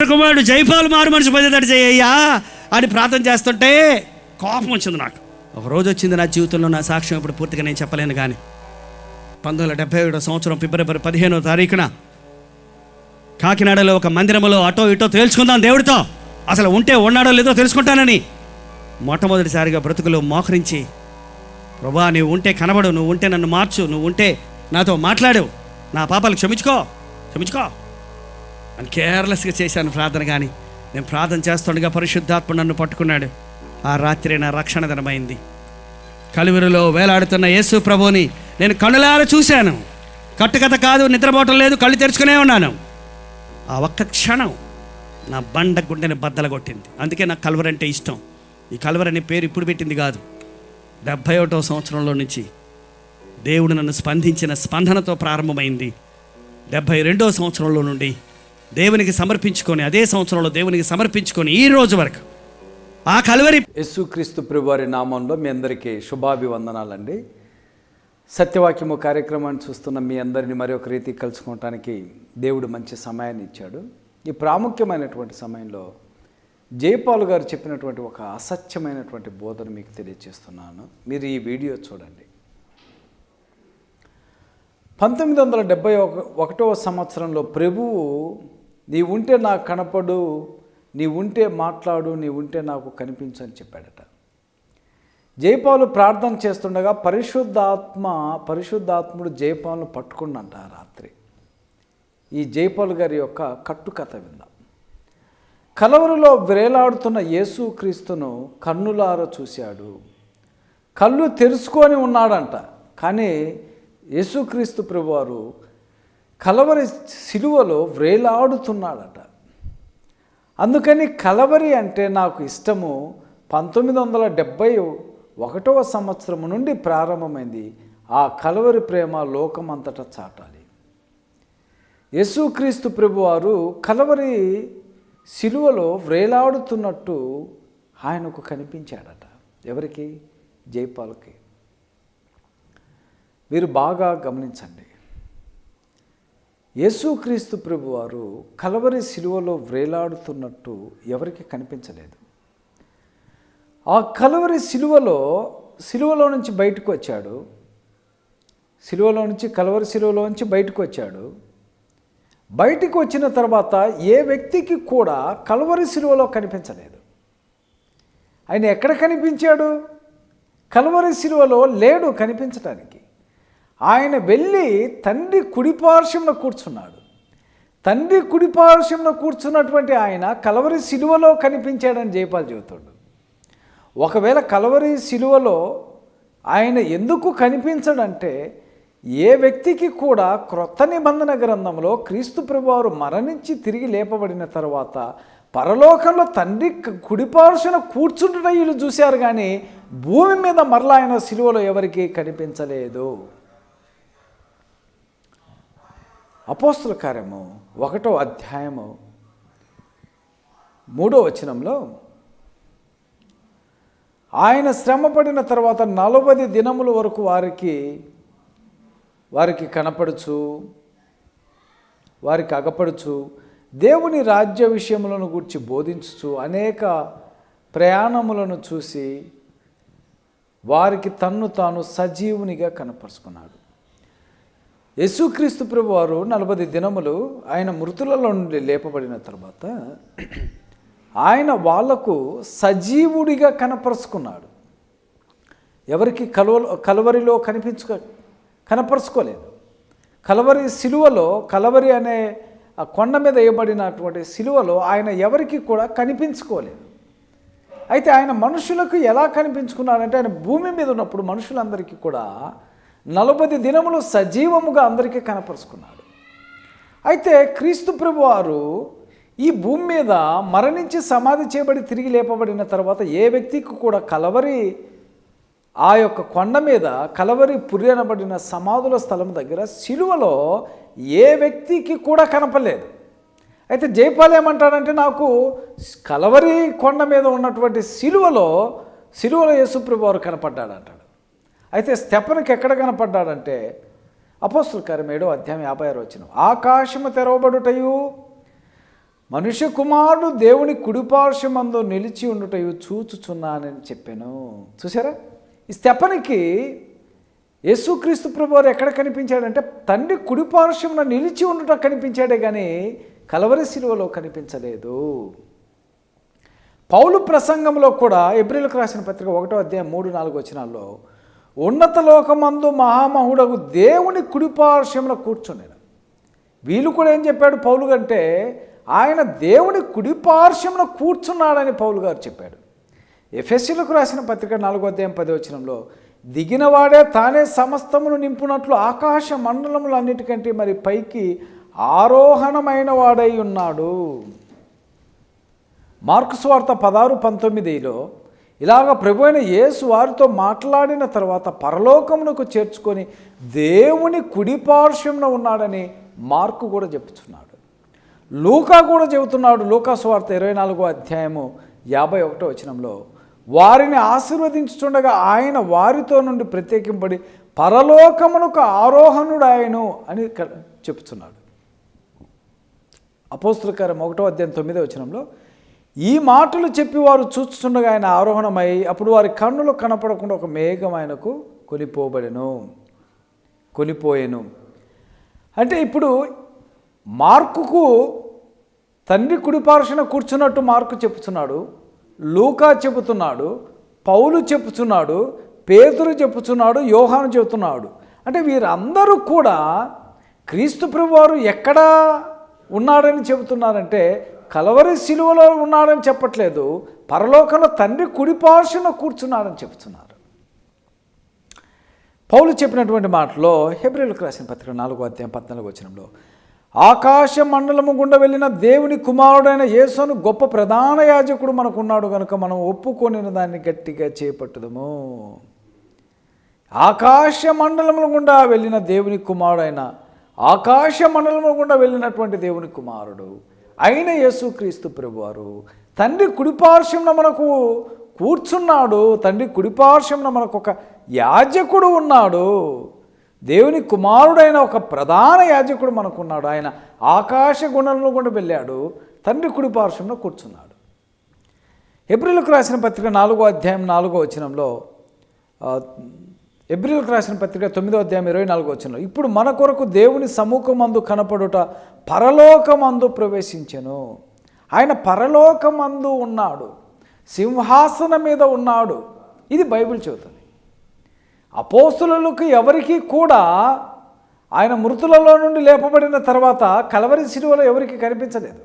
కుమారుడు జైపాల్ మారు మనిషి పొందేటట్టు చేయ్యా అని ప్రార్థన చేస్తుంటే కోపం వచ్చింది నాకు. ఒక రోజు వచ్చింది నా జీవితంలో నా సాక్ష్యం ఇప్పుడు పూర్తిగా నేను చెప్పలేను కానీ పంతొమ్మిది వందల డెబ్బై ఏడో సంవత్సరం ఫిబ్రవరి పదిహేనో తారీఖున కాకినాడలో ఒక మందిరంలో అటో ఇటో తేల్చుకుందాం దేవుడితో. అసలు ఉంటే ఉన్నాడో లేదో తెలుసుకుంటానని మొట్టమొదటిసారిగా బ్రతుకులో మోకరించి ప్రభా నువ్వు ఉంటే కనబడు నువ్వు ఉంటే నన్ను మార్చు నువ్వు ఉంటే నాతో మాట్లాడు నా పాపాలు క్షమించుకో క్షమించుకో. అని కేర్లెస్గా చేశాను ప్రార్థన కానీ నేను ప్రార్థన చేస్తుండగా పరిశుద్ధాత్మ నన్ను పట్టుకున్నాడు. ఆ రాత్రి నా రక్షణ దినమైంది కలువరిలో వేలాడుతున్న యేసు ప్రభుని నేను కనులార చూశాను. కట్టుకథ కాదు నిద్రపోవటం లేదు కళ్ళు తెరుచుకునే ఉన్నాను. ఆ ఒక్క క్షణం నా బండ గుండెని బద్దలు కొట్టింది అందుకే నాకు కలువరి అంటే ఇష్టం. ఈ కలువరి అనే పేరు ఇప్పుడు పెట్టింది కాదు. డెబ్భై ఒకటో సంవత్సరంలో నుంచి దేవుడు నన్ను స్పందించిన స్పందనతో ప్రారంభమైంది. డెబ్భై రెండో సంవత్సరంలో నుండి దేవునికి సమర్పించుకొని అదే సంవత్సరంలో దేవునికి సమర్పించుకొని ఈ రోజు వరకు ఆ కలువరి యేసుక్రీస్తు ప్రభువారి నామంలో మీ అందరికీ శుభాభివందనాలండి. సత్యవాక్యము కార్యక్రమాన్ని చూస్తున్న మీ అందరిని మరొక రీతి కలుసుకోవటానికి దేవుడు మంచి సమయాన్ని ఇచ్చాడు. ఈ ప్రాముఖ్యమైనటువంటి సమయంలో జయపాల్ గారు చెప్పినటువంటి ఒక అసత్యమైనటువంటి బోధన మీకు తెలియజేస్తున్నాను. మీరు ఈ వీడియో చూడండి. పంతొమ్మిది వందల డెబ్బై ఒక ఒకటవ సంవత్సరంలో ప్రభువు నీ ఉంటే నాకు కనపడు నీ ఉంటే మాట్లాడు నీ ఉంటే నాకు కనిపించు అని చెప్పాడట. జయపాలు ప్రార్థన చేస్తుండగా పరిశుద్ధాత్మ పరిశుద్ధాత్ముడు జయపాలను పట్టుకున్నంట రాత్రి. ఈ జయపాల్ గారి యొక్క కట్టుకథ విందాం. కలవరులో వ్రేలాడుతున్న యేసుక్రీస్తును కన్నులార చూశాడు. కళ్ళు తెరుచుకొని ఉన్నాడంట. కానీ యేసుక్రీస్తు ప్రభువారు కలవరి సిలువలో వ్రేలాడుతున్నాడట అందుకని కలవరి అంటే నాకు ఇష్టము. పంతొమ్మిది వందల డెబ్భై ఒకటవ సంవత్సరం నుండి ప్రారంభమైంది. ఆ కలవరి ప్రేమ లోకమంతటా చాటాలి. యేసుక్రీస్తు ప్రభువారు కలవరి సిలువలో వ్రేలాడుతున్నట్టు ఆయనకు కనిపించాడట. ఎవరికి? జైపాల్కి మీరు బాగా గమనించండి. యేసుక్రీస్తు ప్రభువారు కలవరి శిలువలో వ్రేలాడుతున్నట్టు ఎవరికి కనిపించలేదు. ఆ కలవరి శిలువలో శిలువలో నుంచి బయటకు వచ్చాడు. శిలువలో నుంచి కలవరి శిలువలో నుంచి బయటకు వచ్చాడు. బయటకు వచ్చిన తర్వాత ఏ వ్యక్తికి కూడా కలవరి శిలువలో కనిపించలేదు. ఆయన ఎక్కడ కనిపించాడు? కలవరి శిలువలో లేడు కనిపించటానికి. ఆయన వెళ్ళి తండ్రి కుడిపార్శ్వంలో కూర్చున్నాడు. తండ్రి కుడిపార్శ్వంలో కూర్చున్నటువంటి ఆయన కలవరి సిలువలో కనిపించాడని జయపాల్ చెబుతాడు. ఒకవేళ కలవరి సిలువలో ఆయన ఎందుకు కనిపించడంటే ఏ వ్యక్తికి కూడా క్రొత్త నిబంధన గ్రంథంలో క్రీస్తు ప్రభువారు మరణించి తిరిగి లేపబడిన తర్వాత పరలోకంలో తండ్రి కుడిపార్శ్వన కూర్చుంటున్న వీళ్ళు చూశారు కానీ భూమి మీద మరలా ఆయన సిలువలో ఎవరికీ కనిపించలేదు. అపోస్తుల కార్యము ఒకటో అధ్యాయము మూడో వచనంలో ఆయన శ్రమపడిన తర్వాత నలభై దినముల వరకు వారికి వారికి కనపడుచు వారికి అగపడుచు దేవుని రాజ్య విషయములను గురించి బోధించుచు అనేక ప్రయాణములను చూసి వారికి తన్ను తాను సజీవునిగా కనపరుచుకున్నాడు. యేసుక్రీస్తు ప్రభు వారు నలభై దినములు ఆయన మృతులలో నుండి లేపబడిన తర్వాత ఆయన వాళ్ళకు సజీవుడిగా కనపరుచుకున్నాడు. ఎవరికి కలవ కలవరిలో కనిపించుకో కనపరుచుకోలేదు. కలవరి సిలువలో కలవరి అనే కొండ మీద వేయబడినటువంటి సిలువలో ఆయన ఎవరికి కూడా కనిపించుకోలేదు. అయితే ఆయన మనుషులకు ఎలా కనిపించుకున్నాడంటే ఆయన భూమి మీద ఉన్నప్పుడు మనుషులందరికీ కూడా నలభై దినములు సజీవముగా అందరికీ కనపరుచుకున్నాడు. అయితే క్రీస్తు ప్రభు వారు ఈ భూమి మీద మరణించి సమాధి చేయబడి తిరిగి లేపబడిన తర్వాత ఏ వ్యక్తికి కూడా కలవరి ఆ యొక్క కొండ మీద కలవరి పురియనబడిన సమాధుల స్థలం దగ్గర సిలువలో ఏ వ్యక్తికి కూడా కనపలేదు అయితే జైపాల్ ఏమంటాడంటే నాకు కలవరి కొండ మీద ఉన్నటువంటి సిలువలో సిలువలో యేసుప్రభు వారు కనపడ్డాడంట. అయితే స్టెపన్కి ఎక్కడ కనపడ్డాడంటే అపోస్తుల కార్యం ఏడో అధ్యాయం యాభై ఆరు వచ్చిన ఆకాశము తెరవబడుటయు మనుష్య కుమారుడు దేవుని కుడిపార్శ్వమందు నిలిచి ఉండుటయు చూచుచున్నానని చెప్పాను. చూసారా ఈ స్టెపనికి యేసుక్రీస్తు ప్రభు వారు ఎక్కడ కనిపించాడంటే తండ్రి కుడిపార్శ్వమున నిలిచి ఉండుట కనిపించాడే కానీ కలవరి శిలువలో కనిపించలేదు. పౌలు ప్రసంగంలో కూడా ఏప్రిల్కి రాసిన పత్రిక ఒకటో అధ్యాయం మూడు నాలుగు వచనాల్లో ఉన్నత లోకమందు మహామహుడకు దేవుని కుడిపార్శ్వంలో కూర్చున్నాడు వీళ్ళు కూడా ఏం చెప్పాడు పౌలు అంటే ఆయన దేవుని కుడిపార్శ్వంలో కూర్చున్నాడని పౌలు గారు చెప్పాడు. ఎఫ్ఎస్సీలకు రాసిన పత్రిక నాలుగో అధ్యాయం పది వచనంలో దిగినవాడే తానే సమస్తమును నింపునట్లు ఆకాశ మండలములన్నిటికంటే మరి పైకి ఆరోహణమైన వాడై ఉన్నాడు. మార్క్స్ వార్త పదహారు పంతొమ్మిదిలో ఇలాగ ప్రభు అయిన యేసు వారితో మాట్లాడిన తర్వాత పరలోకమునకు చేర్చుకొని దేవుని కుడిపార్శ్వంలో ఉన్నాడని మార్కు కూడా చెప్తున్నాడు. లూకా కూడా చెబుతున్నాడు లూకాస్వార్త ఇరవై నాలుగో అధ్యాయము యాభై ఒకటో వచనంలో వారిని ఆశీర్వదించుతుండగా ఆయన వారితో నుండి ప్రత్యేకింపడి పరలోకమునకు ఆరోహణుడాయను అని చెప్తున్నాడు. అపోస్తులకారం ఒకటో అధ్యాయం తొమ్మిదో వచనంలో ఈ మాటలు చెప్పి వారు చూస్తుండగా ఆయన ఆరోహణమై అప్పుడు వారి కన్నులు కనపడకుండా ఒక మేఘం ఆయనకు కొనిపోబడెను కొనిపోయెను అంటే ఇప్పుడు మార్కుకు తండ్రి కుడిపార్శ్వన కూర్చున్నట్టు మార్కు చెప్పుచున్నాడు లూకా చెబుతున్నాడు పౌలు చెప్పుచున్నాడు పేతురు చెప్పుచున్నాడు యోహాను చెబుతున్నాడు అంటే వీరందరూ కూడా క్రీస్తు ప్రభు వారు ఎక్కడ ఉన్నాడని చెబుతున్నారంటే కలవరి శిలువలో ఉన్నాడని చెప్పట్లేదు. పరలోకంలో తండ్రి కుడిపార్శ్వన కూర్చున్నాడని చెబుతున్నారు. పౌలు చెప్పినటువంటి మాటలో హెబ్రిల్కు రాసిన పత్రిక నాలుగో అధ్యాయం పద్నాలుగు వచనంలో ఆకాశ మండలము గుండా వెళ్ళిన దేవుని కుమారుడైన యేసును గొప్ప ప్రధాన యాజకుడు మనకున్నాడు కనుక మనం ఒప్పుకొని దాన్ని గట్టిగా చేపట్టుదము. ఆకాశ మండలముల గుండా వెళ్ళిన దేవుని కుమారుడైన ఆకాశ మండలముల గుండా వెళ్ళినటువంటి దేవుని కుమారుడు అయిన యేసుక్రీస్తు ప్రభువారు తండ్రి కుడిపార్శ్వంలో మనకు కూర్చున్నాడు తండ్రి కుడిపార్శ్వంలో మనకు ఒక యాజకుడు ఉన్నాడు. దేవుని కుమారుడైన ఒక ప్రధాన యాజకుడు మనకున్నాడు. ఆయన ఆకాశ గుణంలో కూడా వెళ్ళాడు తండ్రి కుడిపార్శ్వంలో కూర్చున్నాడు. ఏప్రిల్కు రాసిన పత్రిక నాలుగో అధ్యాయం నాలుగో వచనంలో ఆ, రాసిన పత్రిక తొమ్మిదో అధ్యాయం ఇరవై నాలుగో వచ్చిన ఇప్పుడు మన కొరకు దేవుని సముఖమందు కనపడుట పరలోకమందు ప్రవేశించెను. ఆయన పరలోకమందు ఉన్నాడు సింహాసనం మీద ఉన్నాడు. ఇది బైబిల్ చెబుతుంది. అపోస్తులకు ఎవరికి కూడా ఆయన మృతులలో నుండి లేపబడిన తర్వాత కలవరి శిలువలో ఎవరికి కనిపించలేదు.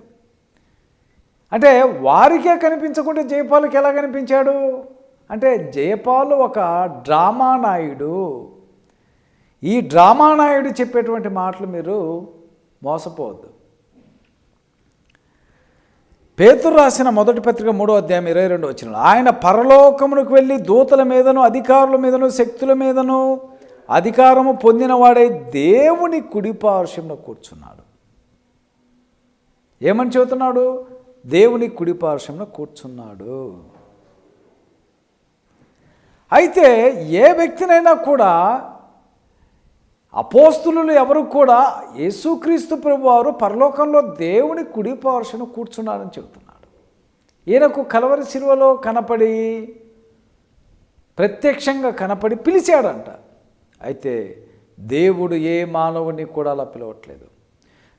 అంటే వారికే కనిపించకుంటే జయపాలుకి ఎలా కనిపించాడు? అంటే జయపాలు ఒక డ్రామా నాయుడు. ఈ డ్రామా నాయుడు చెప్పేటువంటి మాటలు మీరు మోసపోవద్దు. పేతురు రాసిన మొదటి పత్రిక మూడో అధ్యాయం ఇరవై రెండు వచ్చిన ఆయన పరలోకమునకు వెళ్ళి దూతల మీదను అధికారుల మీదను శక్తుల మీదను అధికారము పొందినవాడై దేవుని కుడిపార్శ్వంలో కూర్చున్నాడు. ఏమని చెబుతున్నాడు? దేవుని కుడిపార్శ్వంలో కూర్చున్నాడు. అయితే ఏ వ్యక్తినైనా కూడా అపోస్తులు ఎవరు కూడా యేసుక్రీస్తు ప్రభు వారు పరలోకంలో దేవుని కుడి పార్శ్వను కూర్చున్నారని చెబుతున్నాడు. ఈయనకు కలవరి శిలువలో కనపడి ప్రత్యక్షంగా కనపడి పిలిచాడంట. అయితే దేవుడు ఏ మానవుని కూడా అలా పిలవట్లేదు.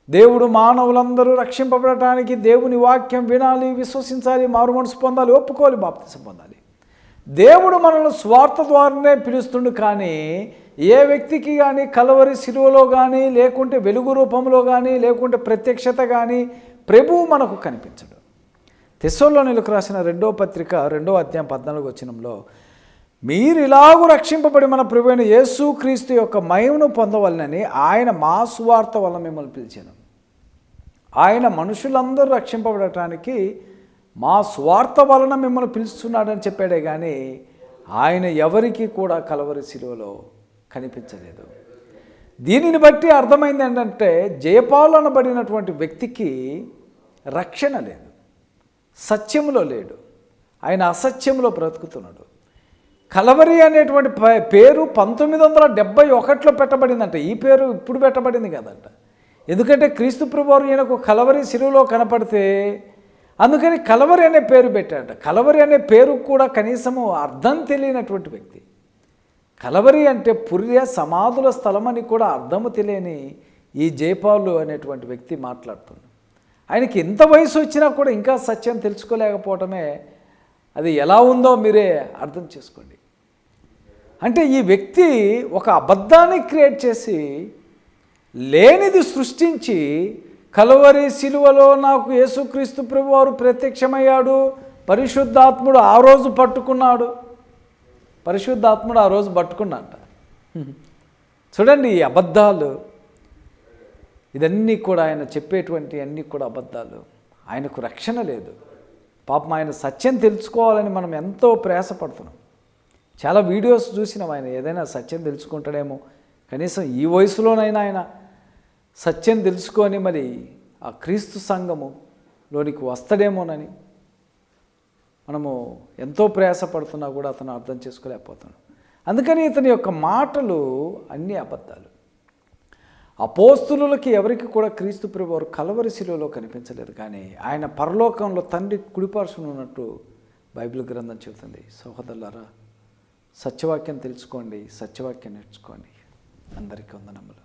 దేవుడు మానవులందరూ రక్షింపబడటానికి దేవుని వాక్యం వినాలి విశ్వసించాలి మారు మనసు పొందాలి ఒప్పుకోవాలి బాప్తిసం పొందాలి. దేవుడు మనల్ని స్వార్థ ద్వారానే పిలుస్తుండు కానీ ఏ వ్యక్తికి కానీ కలవరి శిలువలో కానీ లేకుంటే వెలుగు రూపంలో కానీ లేకుంటే ప్రత్యక్షత కానీ ప్రభువు మనకు కనిపించడు. తెస్సోలోనిలకు రాసిన రెండో పత్రిక రెండో అధ్యాయం పద్నాలుగు వచనంలో మీరు ఇలాగూ రక్షింపబడి మన ప్రభు అయిన యేసుక్రీస్తు యొక్క మహిమను పొందవలనని ఆయన మా సువార్త వల్ల మిమ్మల్ని పిలిచాను. ఆయన మనుషులందరూ రక్షింపబడటానికి మా స్వార్థ వలన మిమ్మల్ని పిలుస్తున్నాడని చెప్పాడే కానీ ఆయన ఎవరికి కూడా కలవరి శిలువలో కనిపించలేదు. దీనిని బట్టి అర్థమైంది ఏంటంటే జయపాలు అనబడినటువంటి వ్యక్తికి రక్షణ లేదు. సత్యంలో లేడు. ఆయన అసత్యంలో బ్రతుకుతున్నాడు. కలవరి అనేటువంటి పేరు పంతొమ్మిది వందల డెబ్బై ఒకటిలో పెట్టబడిందంట. ఈ పేరు ఇప్పుడు పెట్టబడింది కదంట. ఎందుకంటే క్రీస్తు ప్రభువారు ఈయనకు కలవరి శిలువలో కనపడితే అందుకని కలవరి అనే పేరు పెట్టాడట. కలవరి అనే పేరు కూడా కనీసము అర్థం తెలియనటువంటి వ్యక్తి. కలవరి అంటే పుర్య సమాధుల స్థలం అని కూడా అర్థము తెలియని ఈ జయపాలు అనేటువంటి వ్యక్తి మాట్లాడుతున్నాడు. ఆయనకి ఎంత వయసు వచ్చినా కూడా ఇంకా సత్యం తెలుసుకోలేకపోవటమే అది ఎలా ఉందో మీరే అర్థం చేసుకోండి. అంటే ఈ వ్యక్తి ఒక అబద్ధాన్ని క్రియేట్ చేసి లేనిది సృష్టించి కలవరి శిలువలో నాకు యేసుక్రీస్తు ప్రభువారు ప్రత్యక్షమయ్యాడు. పరిశుద్ధాత్ముడు ఆ రోజు పట్టుకున్నాడు. పరిశుద్ధాత్ముడు ఆ రోజు పట్టుకున్నట్ట చూడండి ఈ అబద్ధాలు. ఇదన్నీ కూడా ఆయన చెప్పేటువంటి అన్నీ కూడా అబద్ధాలు. ఆయనకు రక్షణ లేదు. పాపం ఆయన సత్యం తెలుసుకోవాలని మనం ఎంతో ప్రయాసపడుతున్నాం. చాలా వీడియోస్ చూసినాం ఆయన. ఏదైనా సత్యం తెలుసుకుంటాడేమో. కనీసం ఈ వయసులోనైనా ఆయన సత్యం తెలుసుకొని మరి ఆ క్రీస్తు సంఘము లోనికి వస్తాడేమోనని మనము ఎంతో ప్రయాసపడుతున్నా కూడా అతను అర్థం చేసుకోలేకపోతున్నాడు. అందుకని ఇతని యొక్క మాటలు అన్ని అబద్ధాలు. అపోస్తులకి ఎవరికి కూడా క్రీస్తు ప్రభువారు కలవరి శిలువలో కనిపించలేదు. కానీ ఆయన పరలోకంలో తండ్రి కుడిపార్శ్వన ఉన్నట్టు బైబిల్ గ్రంథం చెబుతుంది. సహోదరులారా సత్యవాక్యం తెలుసుకోండి సత్యవాక్యం నేర్చుకోండి. అందరికీ వందనములు.